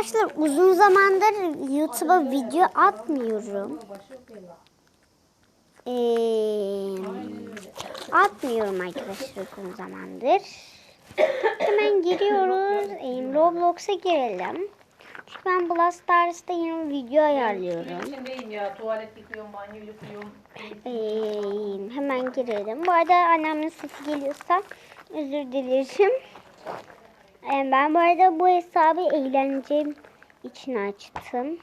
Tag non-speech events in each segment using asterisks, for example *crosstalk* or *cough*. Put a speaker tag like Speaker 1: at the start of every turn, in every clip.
Speaker 1: Arkadaşlar uzun zamandır YouTube'a video atmıyorum. Ee, atmıyorum arkadaşlar uzun zamandır. Hemen giriyoruz. Roblox'a girelim. Çünkü ben Blast Stars'ta yeni video ayarlıyorum. Ee, hemen girelim. Bu arada annemin sesi geliyorsa özür dilerim. Ee, ben bu arada bu hesabı eğlence için açtım.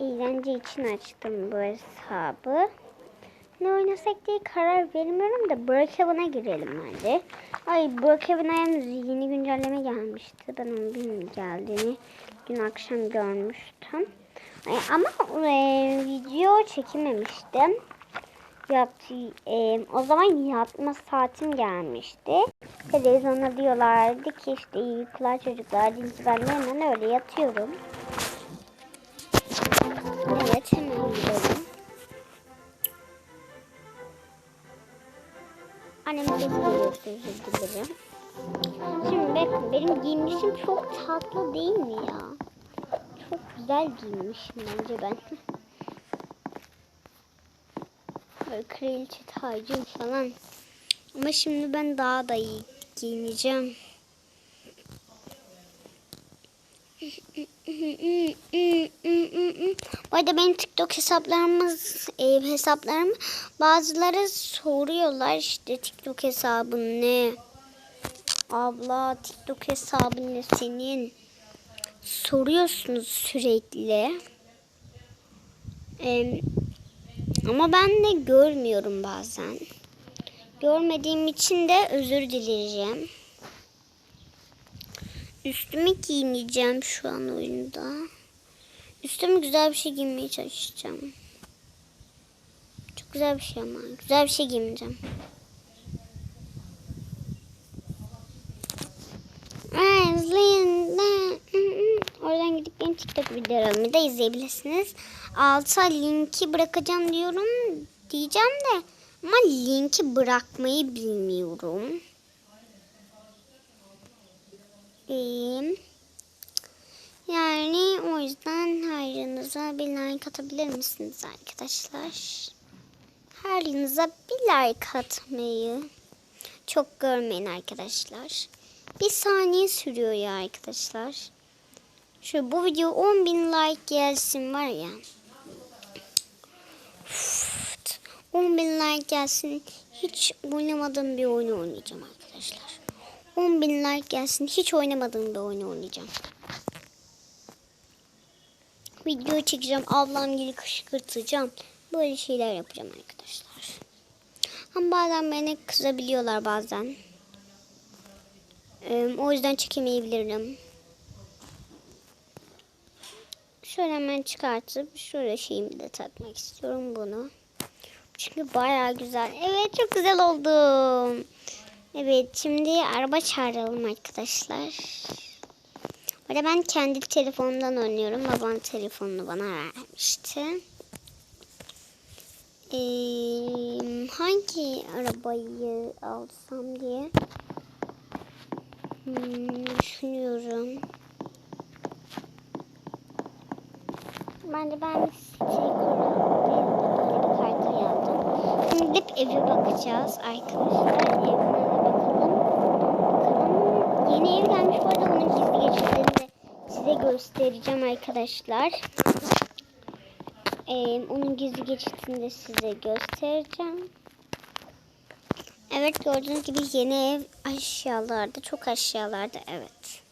Speaker 1: Eğlence için açtım bu hesabı. Ne oynasak diye karar vermiyorum da Brookhaven'a girelim bence. Ay Brookhaven'a henüz yeni güncelleme gelmişti. Ben onun bir geldiğini dün akşam görmüştüm. Ay, ama e, video çekememiştim. Yaptı, e, o zaman yatma saatim gelmişti. Televizyonda diyorlardı ki işte iyi çocuklar. Dinci ben de hemen öyle yatıyorum. Evet hemen gidelim. Annem özür dilerim. Şimdi bakın benim giyinmişim çok tatlı değil mi ya? Çok güzel giyinmişim bence ben. Böyle kraliçe tacım falan. Ama şimdi ben daha da iyi giyineceğim. Bu arada benim TikTok hesaplarımız e, hesaplarım bazıları soruyorlar işte TikTok hesabın ne? Abla TikTok hesabın ne senin? Soruyorsunuz sürekli. Ee, ama ben de görmüyorum bazen. Görmediğim için de özür dileyeceğim. Üstümü giyineceğim şu an oyunda. Üstüme güzel bir şey giymeye çalışacağım. Çok güzel bir şey ama. Güzel bir şey izleyin. Oradan gidip benim TikTok videolarımı da izleyebilirsiniz. Alta linki bırakacağım diyorum. Diyeceğim de ama linki bırakmayı bilmiyorum. Ee, yani o yüzden hayrınıza bir like atabilir misiniz arkadaşlar? Hayrınıza bir like atmayı çok görmeyin arkadaşlar. Bir saniye sürüyor ya arkadaşlar. Şu bu video 10 bin like gelsin var ya. Üf, 10 bin like gelsin. Hiç oynamadığım bir oyunu oynayacağım arkadaşlar. 10 bin like gelsin. Hiç oynamadığım bir oyunu oynayacağım. Video çekeceğim. Ablam gibi kışkırtacağım. Böyle şeyler yapacağım arkadaşlar. Ama bazen beni kızabiliyorlar bazen. Ee, o yüzden çekemeyebilirim. Şöyle hemen çıkartıp şöyle şeyimi de takmak istiyorum bunu. Çünkü baya güzel. Evet çok güzel oldum. Evet şimdi araba çağıralım arkadaşlar. Burada ben kendi telefonumdan oynuyorum. Babam telefonunu bana vermişti. Ee, hangi arabayı alsam diye hmm, düşünüyorum. Bence ben sticker bir kartı yazdım. Şimdi gidip eve bakacağız arkadaşlar. Evine bakalım. Bakalım. Yeni ev gelmiş bu arada onun gizli geçitlerini size göstereceğim arkadaşlar. Ee, onun gizli geçitini de size göstereceğim. Evet gördüğünüz gibi yeni ev aşağılarda. Çok aşağılarda evet.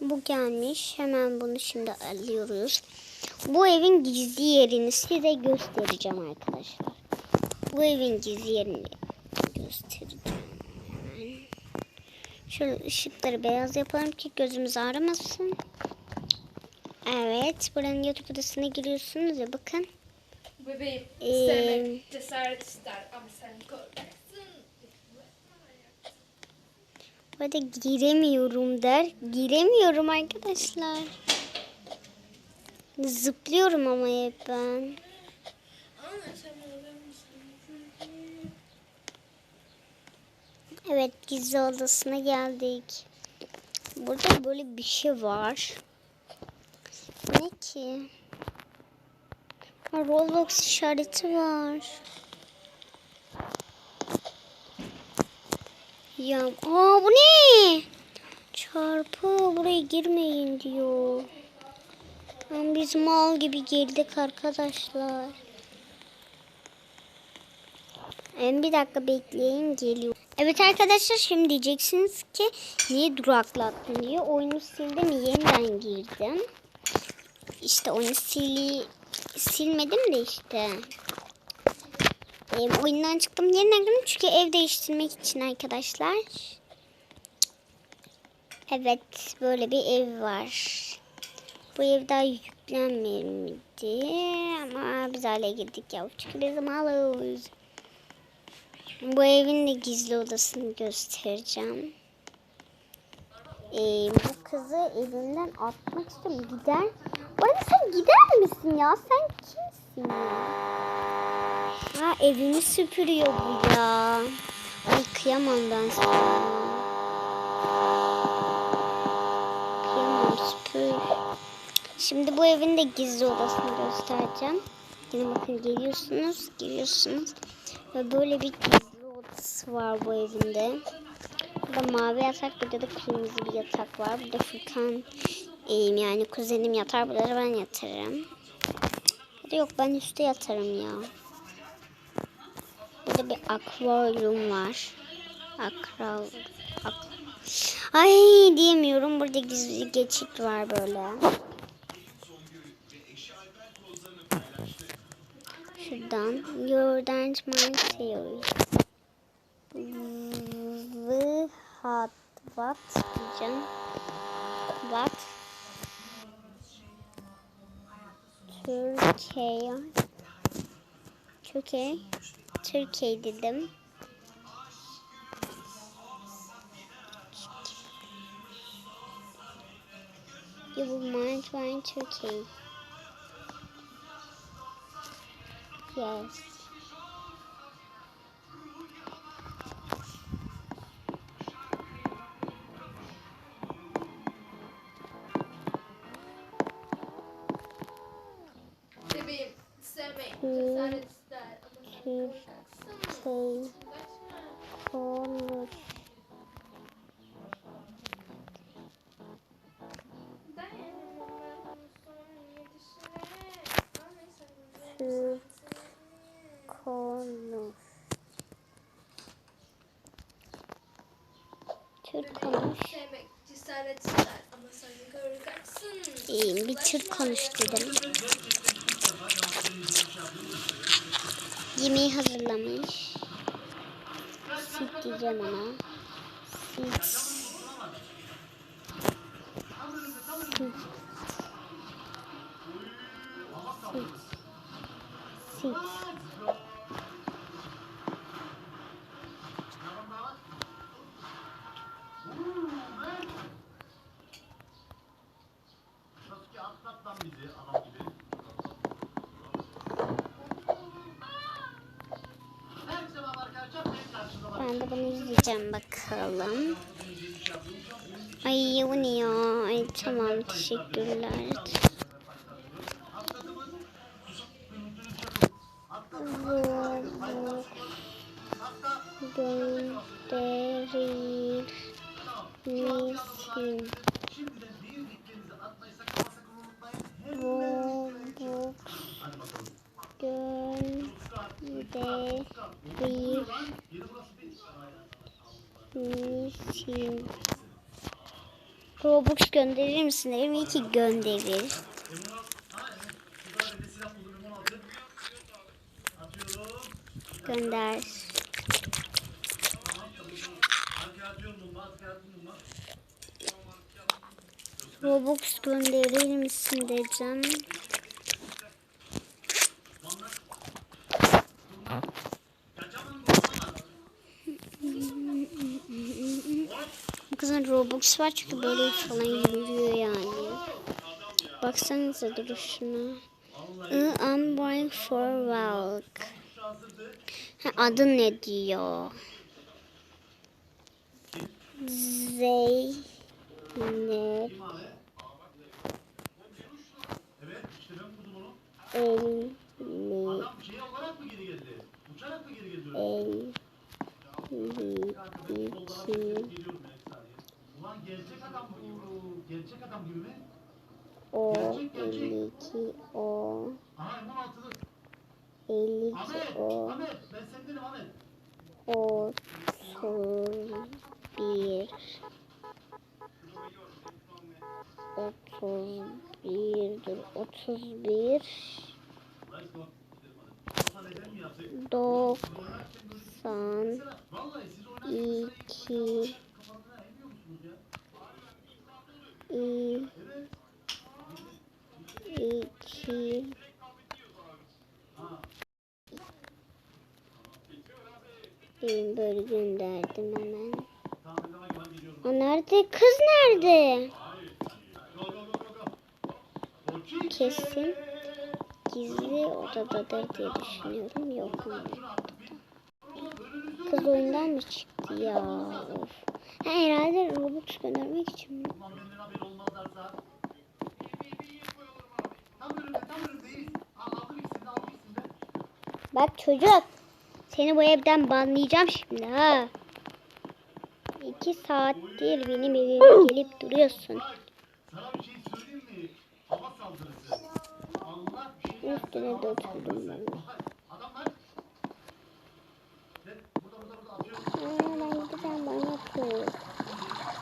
Speaker 1: Bu gelmiş. Hemen bunu şimdi alıyoruz. Bu evin gizli yerini size göstereceğim arkadaşlar. Bu evin gizli yerini göstereceğim. Hemen. Şöyle ışıkları beyaz yapalım ki gözümüz ağrımasın. Evet. Buranın yatak odasına giriyorsunuz ya bakın.
Speaker 2: Bebeğim
Speaker 1: Ee,
Speaker 2: istemek cesaret ister ama sen korkaksın.
Speaker 1: Burada giremiyorum der. Giremiyorum arkadaşlar. Zıplıyorum ama hep ben.
Speaker 2: Anne sen orada mısın?
Speaker 1: Evet gizli odasına geldik. Burada böyle bir şey var. Ne ki? Ha, Roblox işareti var. Ya, aa bu ne? Çarpı buraya girmeyin diyor. Ama biz mal gibi girdik arkadaşlar. Em, bir dakika bekleyin geliyor. Evet arkadaşlar şimdi diyeceksiniz ki niye duraklattın diye. Oyunu sildim yeniden girdim. İşte oyunu sili, silmedim de işte. Em, oyundan çıktım yeniden girdim çünkü ev değiştirmek için arkadaşlar. Evet böyle bir ev var. Bu ev daha yüklenmemişti ama biz hala girdik ya. Çünkü bizim malız. Bu evin de gizli odasını göstereceğim. Ee, bu kızı evinden atmak istiyorum. Gider. Arada sen gider misin ya? Sen kimsin ya? Ha evimi süpürüyor bu ya. Ay kıyamam ben sana. Kıyamam süpür. Şimdi bu evin de gizli odasını göstereceğim. Yine bakın geliyorsunuz, giriyorsunuz. Ve böyle bir gizli var bu evinde. Burada mavi yatak, burada da kırmızı bir yatak var. Burada Furkan, e, yani kuzenim yatar, burada da ben yatarım. Burada yok ben üstte yatarım ya. Burada bir akvaryum var. Akral, ak Ay diyemiyorum. Burada gizli geçit var böyle. Şuradan. Your dance mind theory. V hat what diyeceğim. What? Türkiye. Türkiye. Türkiye dedim. You will mind find Turkey. Yes. Konuş.
Speaker 2: Ama sen korkaksın.
Speaker 1: İyiyim bir Türk konuş dedim. Yemeği hazırlamış. Sit diyeceğim ona. Sit. Sit. Sit. Sit. İzleyeceğim bakalım. Ay bu ne ya? Ay tamam teşekkürler. Gönderir misin? Robux gönderir misin? Robux gönderir misin? Derim ki gönderir. Gönder. Robux gönderir misin diyeceğim. Kızın Robux var çünkü böyle falan yürüyor yani. Baksanıza duruşuna. I am going for a walk. Ha, adı ne diyor? Zey Ne?
Speaker 3: Evet işte ben buldum onu.
Speaker 1: Elli.
Speaker 3: Adam şey olarak mı geri geldi? Uçarak mı geri geldi?
Speaker 1: Elli.
Speaker 3: Kanka ben sol
Speaker 1: iki.
Speaker 3: olarak geliyorum ben bir saniye. Ulan gerçek adam bu. Gerçek adam gibi mi?
Speaker 1: O. Elli iki. O.
Speaker 3: Aha M16'lı.
Speaker 1: Elli iki.
Speaker 3: Ahmet.
Speaker 1: O.
Speaker 3: Ahmet. Ben sendenim Ahmet.
Speaker 1: Otuz bir. Otuz bir. Dur. Otuz bir.
Speaker 3: Let's go.
Speaker 1: İki. Böyle gönderdim hemen. O nerede? Kız nerede? Kesin gizli odadadır diye düşünüyorum. Yok ama. Kız oyundan mı çıktı ya? Of. Ha, herhalde Robux göndermek için
Speaker 3: haberi olmazlarsa. Tam önümde tam önümdeyiz. Ha, aldım ikisini de aldım ikisini de.
Speaker 1: Bak çocuk. Seni bu evden banlayacağım şimdi ha. İki saattir benim evime gelip duruyorsun.
Speaker 3: Sana bir şey söyleyeyim mi? Hava saldırısı. Allah bir şey
Speaker 1: Üstüne döküldüm
Speaker 3: saldırısı.
Speaker 1: ben.
Speaker 3: Adamlar. Burada burada burada atıyorum.
Speaker 1: Aa, ben gideceğim bana yapıyor.
Speaker 3: Gördün mü abi?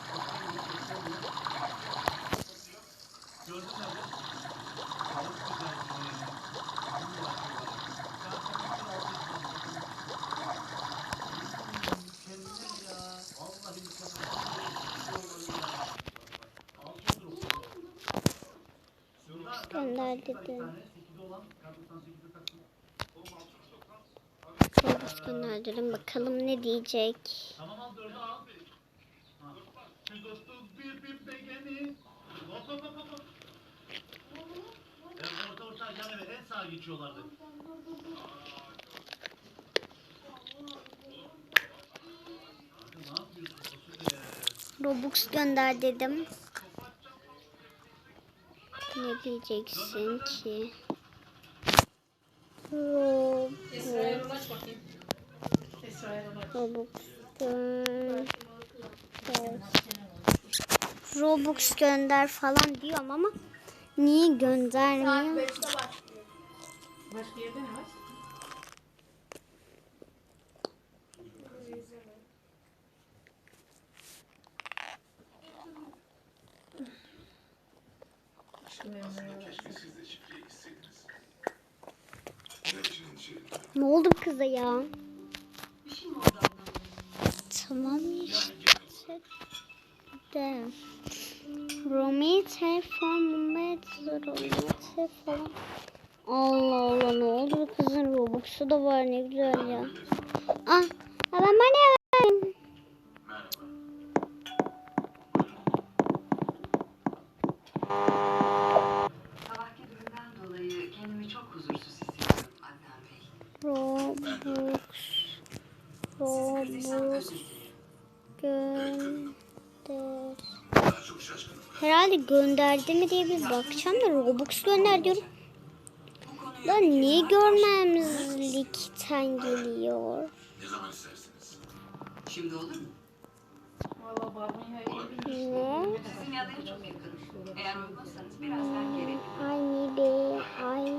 Speaker 3: Balık güzel. Bunu da Mükemmel ya. Vallahi mükemmel. Altı durum. Şurada
Speaker 1: Gönder
Speaker 3: bir tane,
Speaker 1: dedim.
Speaker 3: sekizde olan, kar 98'de takım.
Speaker 1: Robux gönderdim. Bakalım ne diyecek.
Speaker 3: Tamam al dördü al. Ha. 131 bir begeni. Hop hop hop hop. Evet, orta orta yan eve en sağa geçiyorlardı.
Speaker 1: Robux gönder dedim. Ne diyeceksin ki? Robux. Robux. Robux gönder falan diyorum ama niye göndermiyor?
Speaker 2: 5'te başlıyor.
Speaker 4: Başka yerde ne var?
Speaker 1: Ne oldu kıza ya? Tamam işte. De. Romi telefon, Romi telefon. Allah Allah ne oldu bu kızın Robux'u da var ne güzel ya. Ah ben bana vereyim.
Speaker 5: Sabahki durumdan dolayı kendimi çok huzursuz hissediyorum Adnan Bey.
Speaker 1: Robux.
Speaker 5: Kırdıysam
Speaker 1: Robux
Speaker 5: özür dilerim.
Speaker 1: gönder. Herhalde gönderdi mi diye bir bakacağım da Robux gönder diyorum. Lan niye görmemezlikten geliyor?
Speaker 5: şimdi olur mu?
Speaker 1: Ne?
Speaker 5: Sizin yanına çok yakın. Eğer uygunsanız birazdan gelebilirim.
Speaker 1: Ay be, ay,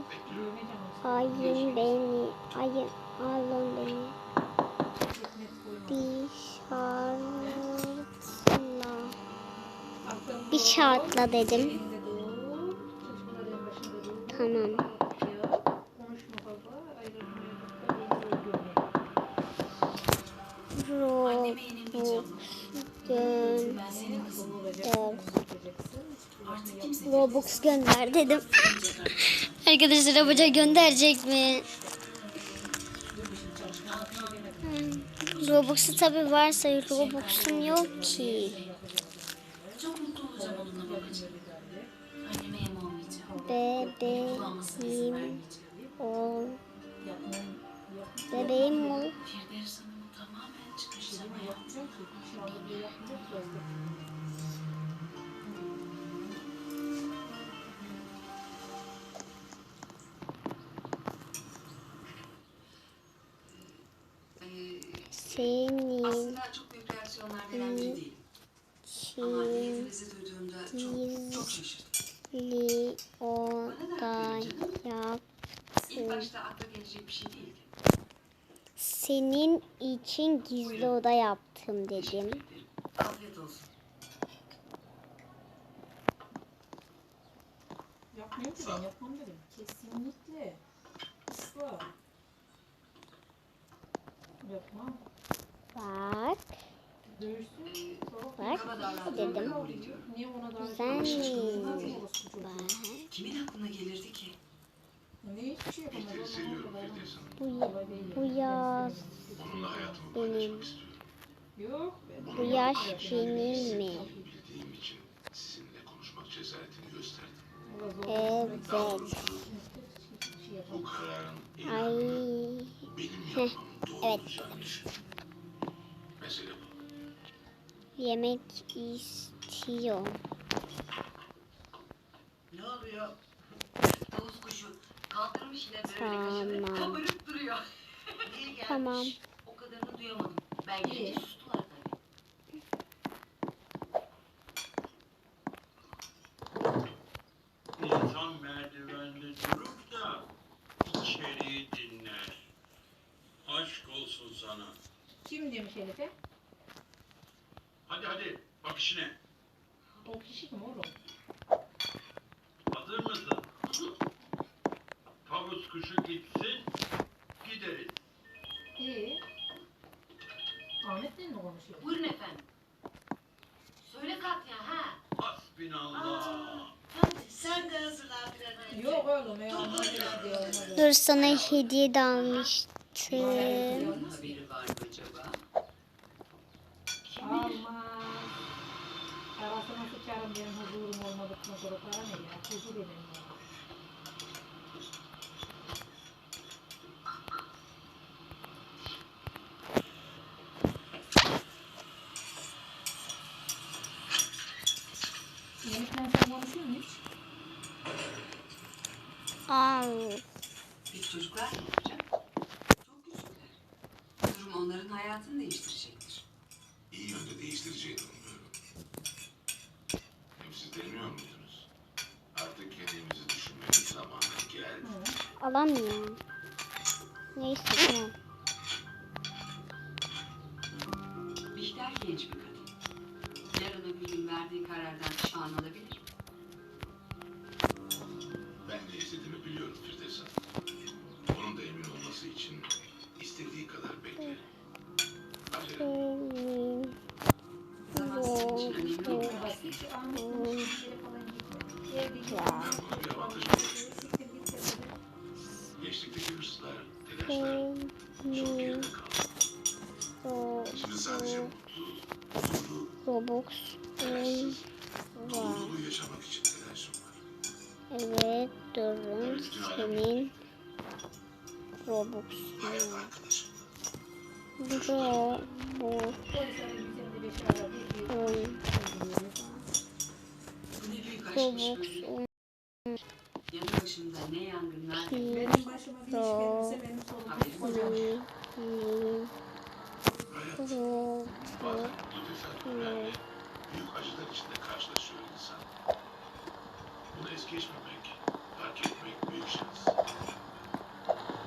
Speaker 1: ayın beni, ayın, alın beni. Bir şartla dedim. Tamam. Robux gönder. Robux gönder dedim. *laughs* Arkadaşlar Abuca gönderecek mi? Robux'u tabi varsa Robux'um yok ki. bebeğim ol. Bebeğim ol. Senin
Speaker 5: aslında çok büyük reaksiyonlar veren bir değil. Ama niyetinizi duyduğumda çok, çok şaşırdım.
Speaker 1: Leo'da yap.
Speaker 5: İlk başta akla gelecek bir şey değildi.
Speaker 1: Senin için gizli oda yaptım dedim.
Speaker 5: Afiyet olsun.
Speaker 4: Ki ben yapmam dedim. Kesinlikle. Asla. Yapmam.
Speaker 1: Bak.
Speaker 4: Görsün.
Speaker 5: Davrandığımı
Speaker 1: Dedim.
Speaker 4: Bak.
Speaker 1: Bak.
Speaker 5: Kimin aklına gelirdi ki?
Speaker 4: Şey.
Speaker 1: Bu, bu yaz Benim.
Speaker 4: be.
Speaker 1: Bu yaş benim mi?
Speaker 3: Bildiğim için sizinle konuşmak
Speaker 1: Yemek istiyor.
Speaker 5: Ne oluyor? Tavus kuşu kaldırmış yine böyle kaşını
Speaker 1: Tamam.
Speaker 5: kabarıp duruyor. *laughs* İyi gelmiş.
Speaker 1: Tamam.
Speaker 5: O kadarını duyamadım. Ben gelince sustular tabii.
Speaker 6: İnsan merdivende durup da içeriği dinler. Aşk olsun sana.
Speaker 4: Kim demiş Elif'e?
Speaker 6: Hadi hadi bak işine.
Speaker 4: O kişi kim oğlum?
Speaker 6: Hazır mısın? Tavus kuşu gitsin, gideriz.
Speaker 4: İyi. Ahmet'le mi konuşuyor?
Speaker 7: Buyurun efendim. Söyle Katya ha.
Speaker 6: Hasbinallah.
Speaker 2: Hadi sen de an önce.
Speaker 4: Yok oğlum ya.
Speaker 1: Dur sana hediye de almıştım.
Speaker 5: Onun haberi var mı acaba?
Speaker 4: Sıçarım benim huzurum olmadıktan sonra para ne ya? Huzur edin
Speaker 1: Alamıyorum. Neyse tamam.
Speaker 5: Bihter genç bir kadın. Yarın öbür gün verdiği karardan pişman olabilir.
Speaker 1: Evet durun senin Robux
Speaker 3: Hayat arkadaşım.
Speaker 1: Robux Robux.
Speaker 5: Yanı başında ne yangınlar
Speaker 4: Benim başıma bir iş gelirse benim
Speaker 5: yok.
Speaker 3: Hayat
Speaker 1: Robux
Speaker 3: büyük acılar içinde karşılaşıyor insan. Bunu es geçmemek, fark etmek büyük şans.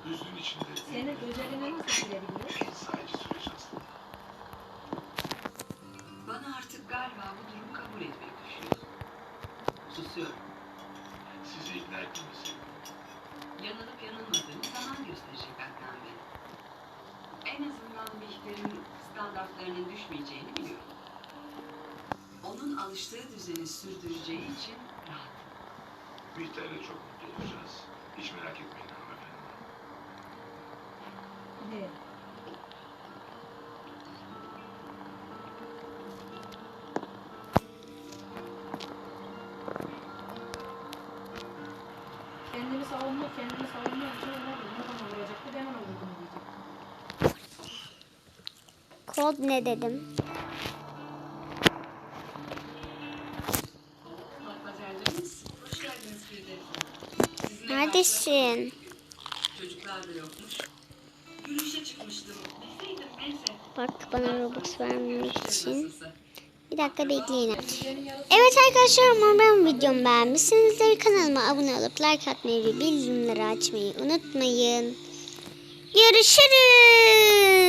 Speaker 3: Hüznün içinde
Speaker 4: Senin özeline nasıl girebiliyor?
Speaker 3: en sahici süreç aslında.
Speaker 5: Bana artık galiba bu durumu kabul etmek düşüyor. Susuyorum.
Speaker 3: Sizi ikna etmemizi
Speaker 5: Yanılıp yanılmadığını zaman gösterecek Adnan Bey. En azından Bihter'in standartlarının düşmeyeceğini biliyorum. Onun alıştığı düzeni sürdüreceği için.
Speaker 3: Bihter'le çok mutlu olacağız. Hiç merak etmeyin hanımefendi.
Speaker 4: Ne? Kendini savunma, kendini savunma için ne Ne bana vuracaktı, ben ona vurdum diyecek.
Speaker 1: Kod ne dedim? Neredesin?
Speaker 5: Çocuklar da yokmuş. Yürüyüşe çıkmıştım. Bilseydim neyse.
Speaker 1: Bak bana Robux vermemek
Speaker 5: İşte
Speaker 1: için. Bir dakika bekleyin. Evet arkadaşlar umarım videomu beğenmişsinizdir. Kanalıma abone olup like atmayı ve bildirimleri açmayı unutmayın. Görüşürüz.